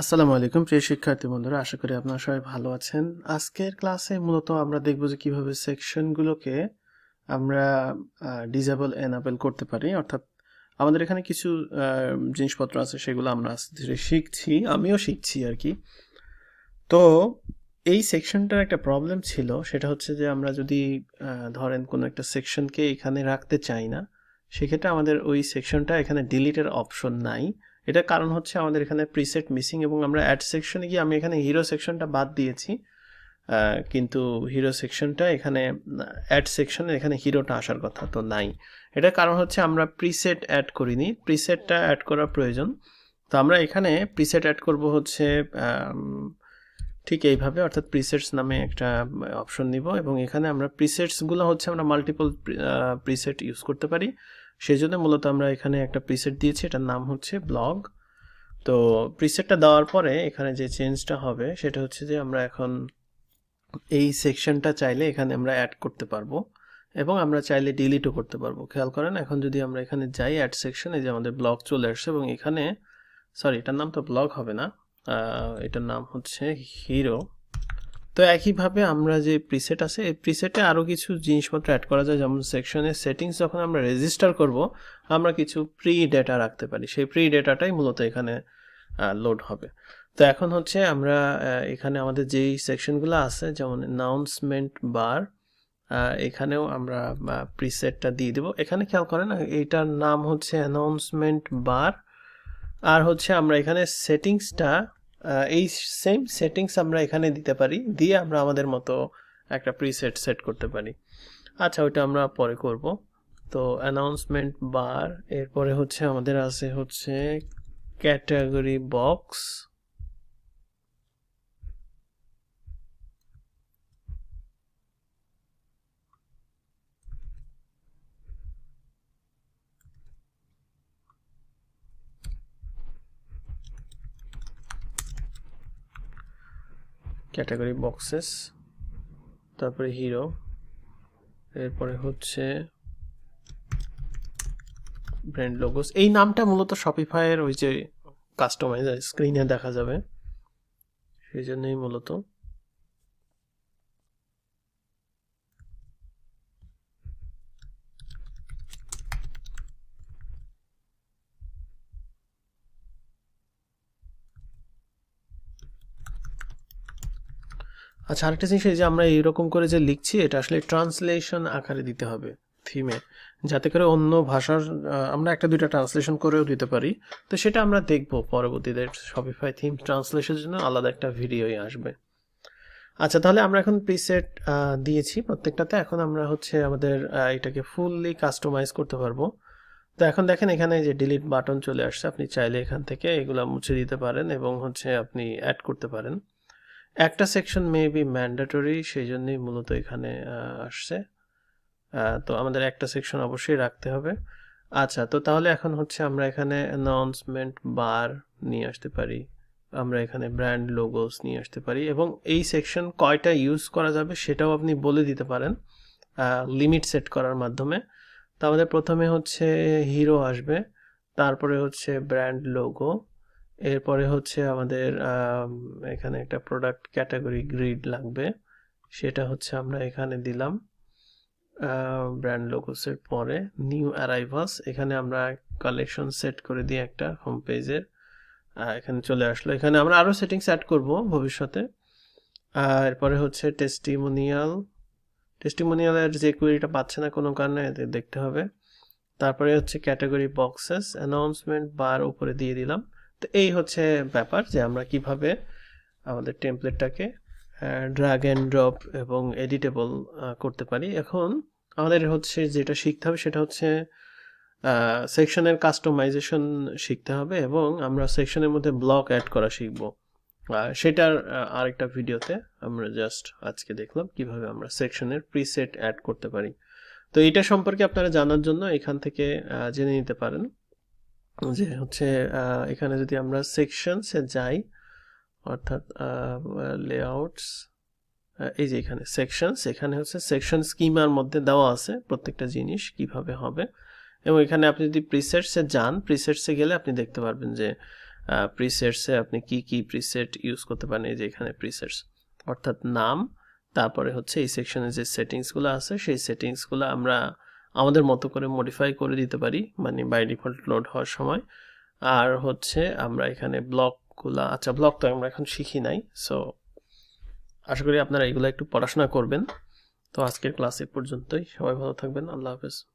আসসালামু আলাইকুম, প্রিয় শিক্ষার্থী বন্ধুরা, আশা করি আপনারা সবাই ভালো আছেন। আজকের ক্লাসে মূলত আমরা দেখব যে কীভাবে সেকশনগুলোকে আমরা ডিজেবল এনাবেল করতে পারি। অর্থাৎ আমাদের এখানে কিছু জিনিসপত্র আছে, সেগুলো আমরা আস্তে ধীরে শিখছি, আমিও শিখছি আর কি। তো এই সেকশনটার একটা প্রবলেম ছিল, সেটা হচ্ছে যে আমরা যদি ধরেন কোনো একটা সেকশনকে এখানে রাখতে চাই না, সেক্ষেত্রে আমাদের ওই সেকশনটা এখানে ডিলিটের অপশন নাই। এটার কারণ হচ্ছে আমাদের এখানে প্রিসেট মিসিং এবং আমরা অ্যাড সেকশনে গিয়ে আমি এখানে হিরো সেকশনটা বাদ দিয়েছি। কিন্তু হিরো সেকশনটা এখানে অ্যাড সেকশনে এখানে হিরোটা আসার কথা তো নাই। এটার কারণ হচ্ছে আমরা প্রিসেট অ্যাড করিনি। প্রিসেটটা অ্যাড করার প্রয়োজন। তো আমরা এখানে প্রিসেট অ্যাড করব হচ্ছে ঠিক এইভাবে, অর্থাৎ প্রিসেটস নামে একটা অপশন নিব এবং এখানে আমরা প্রিসেটসগুলো হচ্ছে আমরা মাল্টিপল প্রিসেট ইউজ করতে পারি। সেই জন্য মূলত আমরা এখানে একটা প্রিসেট দিয়েছি, এটার নাম হচ্ছে ব্লগ তো প্রিসেটটা দেওয়ার পরে এখানে যে চেঞ্জটা হবে, সেটা হচ্ছে যে আমরা এখন এই সেকশনটা চাইলে এখানে আমরা অ্যাড করতে পারব এবং আমরা চাইলে ডিলিটও করতে পারব। খেয়াল করেন, এখন যদি আমরা এখানে যাই অ্যাড সেকশনে যে আমাদের ব্লগ চলে আসছে এবং এখানে সরি এটার নাম তো ব্লগ হবে না এটার নাম হচ্ছে হিরো তো একইভাবে আমরা যে প্রিসেট আছে, এই প্রিসেটে আরও কিছু জিনিসপত্র অ্যাড করা যায়, যেমন সেকশনের সেটিংস যখন আমরা রেজিস্টার করব, আমরা কিছু প্রি ডেটা রাখতে পারি। সেই প্রি ডেটাটাই মূলত এখানে লোড হবে। তো এখন হচ্ছে আমরা এখানে আমাদের যেই সেকশনগুলো আছে, যেমন অ্যানাউন্সমেন্ট বার এখানেও আমরা প্রিসেটটা দিয়ে দেবো। এখানে খেয়াল করেন এইটার নাম হচ্ছে অ্যানাউন্সমেন্ট বার আর হচ্ছে আমরা এখানে সেটিংসটা এই সেম সেটিংস আমরা এখানে দিতে পারি, দিয়ে আমরা আমাদের মতো একটা প্রিসেট সেট করতে পারি। আচ্ছা ওইটা আমরা পরে করব। তো অ্যানাউন্সমেন্ট বার এরপরে হচ্ছে আমাদের আছে হচ্ছে ক্যাটাগরি বক্স ক্যাটাগরি বক্সেস, তারপরে হিরো, এরপরে হচ্ছে ব্র্যান্ড লোগোস। এই নামটা মূলত শপিফাইয়ের ওই যে কাস্টমাইজ স্ক্রিনে দেখা যাবে, সেই জন্যই মূলত। আচ্ছা আরেকটা জিনিস যে আমরা এইরকম করে যে লিখছি, এটা আসলে ট্রান্সলেশন আকারে দিতে হবে থিমে যাতে করে অন্য ভাষার আমরা একটা দুইটা ট্রান্সলেশন করেও দিতে পারি। তো সেটা আমরা দেখব পরবর্তীতে শপিফাই থিম ট্রান্সলেশনের জন্য আলাদা একটা ভিডিওই আসবে। আচ্ছা তাহলে আমরা এখন প্রিসেট দিয়েছি প্রত্যেকটাতে। এখন আমরা হচ্ছে আমাদের এটাকে ফুললি কাস্টমাইজ করতে পারব। তো এখন দেখেন এখানে যে ডিলিট বাটন চলে আসছে, আপনি চাইলে এখান থেকে এগুলা মুছে দিতে পারেন এবং হচ্ছে আপনি অ্যাড করতে পারেন। একটা সেকশন মে বি ম্যান্ডেটরি সেই জন্যই মূলত এখানে আসছে। তো আমাদের একটা সেকশন অবশ্যই রাখতে হবে। আচ্ছা তো তাহলে এখন হচ্ছে আমরা এখানে অ্যানাউন্সমেন্ট বার নিয়ে আসতে পারি। আমরা এখানে ব্র্যান্ড লোগোস নিয়ে আসতে পারি এবং এই সেকশন কয়টা ইউজ করা যাবে সেটাও আপনি বলে দিতে পারেন লিমিট সেট করার মাধ্যমে। তো আমাদের প্রথমে হচ্ছে হিরো আসবে, তারপরে হচ্ছে ব্র্যান্ড লোগো এরপরে হচ্ছে আমাদের এখানে একটা প্রোডাক্ট ক্যাটাগরি গ্রিড লাগবে। সেটা হচ্ছে আমরা এখানে দিলাম ব্র্যান্ড লোগোসের পরে নিউ অ্যারাইভাস এখানে আমরা কালেকশন সেট করে দিই একটা হোম পেজের এখানে চলে আসলো। এখানে আমরা আরও সেটিংস অ্যাড করব ভবিষ্যতে। এরপরে হচ্ছে টেস্টিমোনিয়াল টেস্টিমোনিয়ালের যে কুইরিটা পাচ্ছে না কোনো কারণে দেখতে হবে। তারপরে হচ্ছে ক্যাটাগরি বক্সেস অ্যানাউন্সমেন্ট বার উপরে দিয়ে দিলাম। তো এই হচ্ছে ব্যাপার যে আমরা কীভাবে আমাদের টেমপ্লেটটাকে ড্রাগ অ্যান্ড ড্রপ এবং এডিটেবল করতে পারি। এখন আমাদের হচ্ছে যেটা শিখতে হবে সেটা হচ্ছে সেকশনের কাস্টমাইজেশন শিখতে হবে এবং আমরা সেকশনের মধ্যে ব্লক অ্যাড করা শিখব। সেটার আরেকটা ভিডিওতে আমরা জাস্ট আজকে দেখলাম কীভাবে আমরা সেকশনের প্রিসেট অ্যাড করতে পারি। তো এটা সম্পর্কে আপনারা জানার জন্য এখান থেকে জেনে নিতে পারেন। যে হচ্ছে এখানে যদি আমরা সেকশনসে যাই, অর্থাৎ লেআউটস এই যে এখানে সেকশনস এখানে হচ্ছে সেকশন স্কিমার মধ্যে দেওয়া আছে প্রত্যেকটা জিনিস কীভাবে হবে। এবং এখানে আপনি যদি প্রিসেটসে যান প্রিসেটসে গেলে আপনি দেখতে পারবেন যে প্রিসেটসে আপনি কি কি প্রিসেট ইউজ করতে পারেন, এই যে এখানে প্রিসেটস অর্থাৎ নাম, তারপরে হচ্ছে এই সেকশনে যে সেটিংসগুলো আছে, সেই সেটিংসগুলো আমরা আমাদের মতো করে মডিফাই করে দিতে পারি মানে বাই ডিফল্ট লোড হওয়ার সময়। আর হচ্ছে আমরা এখানে ব্লকগুলা আচ্ছা ব্লক তো আমরা এখন শিখি নাই সো আশা করি আপনারা এগুলো একটু পড়াশোনা করবেন। তো আজকের ক্লাস পর্যন্তই, সবাই ভালো থাকবেন, আল্লাহ হাফেজ।